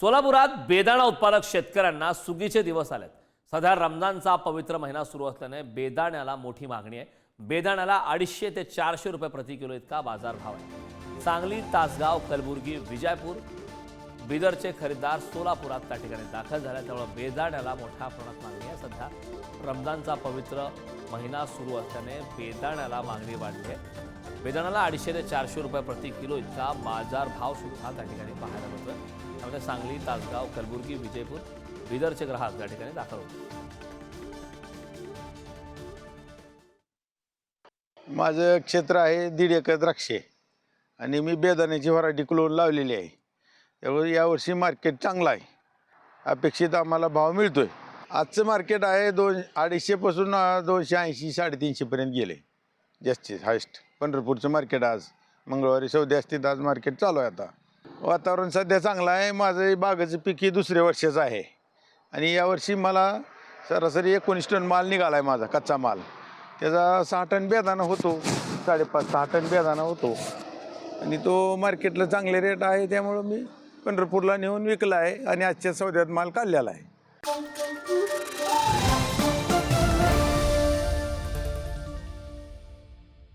सोलापुरात बेदाणा उत्पादक शेतकऱ्यांना सुगीचे दिवस आलेत. सध्या रमजानचा पवित्र महिना सुरू असल्याने बेदाण्याला मोठी मागणी आहे. बेदाण्याला अडीचशे ते चारशे रुपये प्रति किलो इतका बाजारभाव आहे. सांगली तासगाव कलबुर्गी विजयपूर बिदरचे खरेदीदार सोलापुरात त्या ठिकाणी दाखल झाले त्यामुळे बेदाण्याला मोठ्या प्रमाणात मागणी आहे. सध्या रमजानचा पवित्र महिना सुरू असल्याने बेदाण्याला मागणी वाढली आहे. बेदाण्याला अडीचशे ते चारशे रुपये प्रति किलो इतका बाजारभाव सुद्धा त्या ठिकाणी पाहायला मिळतोय. त्यामध्ये सांगली तासगाव कलबुर्गी विजयपूर बिदरचे ग्राहक त्या ठिकाणी दाखल होते माझं क्षेत्र आहे दीड एकर द्राक्षे आणि मी बेदाण्याची व्हरायटी क्लोन लावलेली आहे. त्यामुळे यावर्षी मार्केट चांगलं आहे. अपेक्षित आम्हाला भाव मिळतोय. आजचं मार्केट आहे दोन अडीचशेपासून दोनशे ऐंशी साडेतीनशेपर्यंत गेले जास्तीत हायस्ट. पंढरपूरचं मार्केट आज. मंगळवारी सौदे असतील आज मार्केट चालू आहे आता. वातावरण सध्या चांगलं आहे. माझं बागाचं पीक ही दुसऱ्या वर्षाचं आहे. आणि यावर्षी मला सरासरी एकोणीस टन माल निघाला आहे माझा कच्चा माल. त्याचा सहा टन बेदाणा होतो. साडेपाच सहा टन बेदाणा होतो. आणि तो मार्केटला चांगले रेट आहे. त्यामुळं मी पंढरपूरला नेऊन विकला आहे आणि आजच्या सौद्यात माल काढलेला आहे.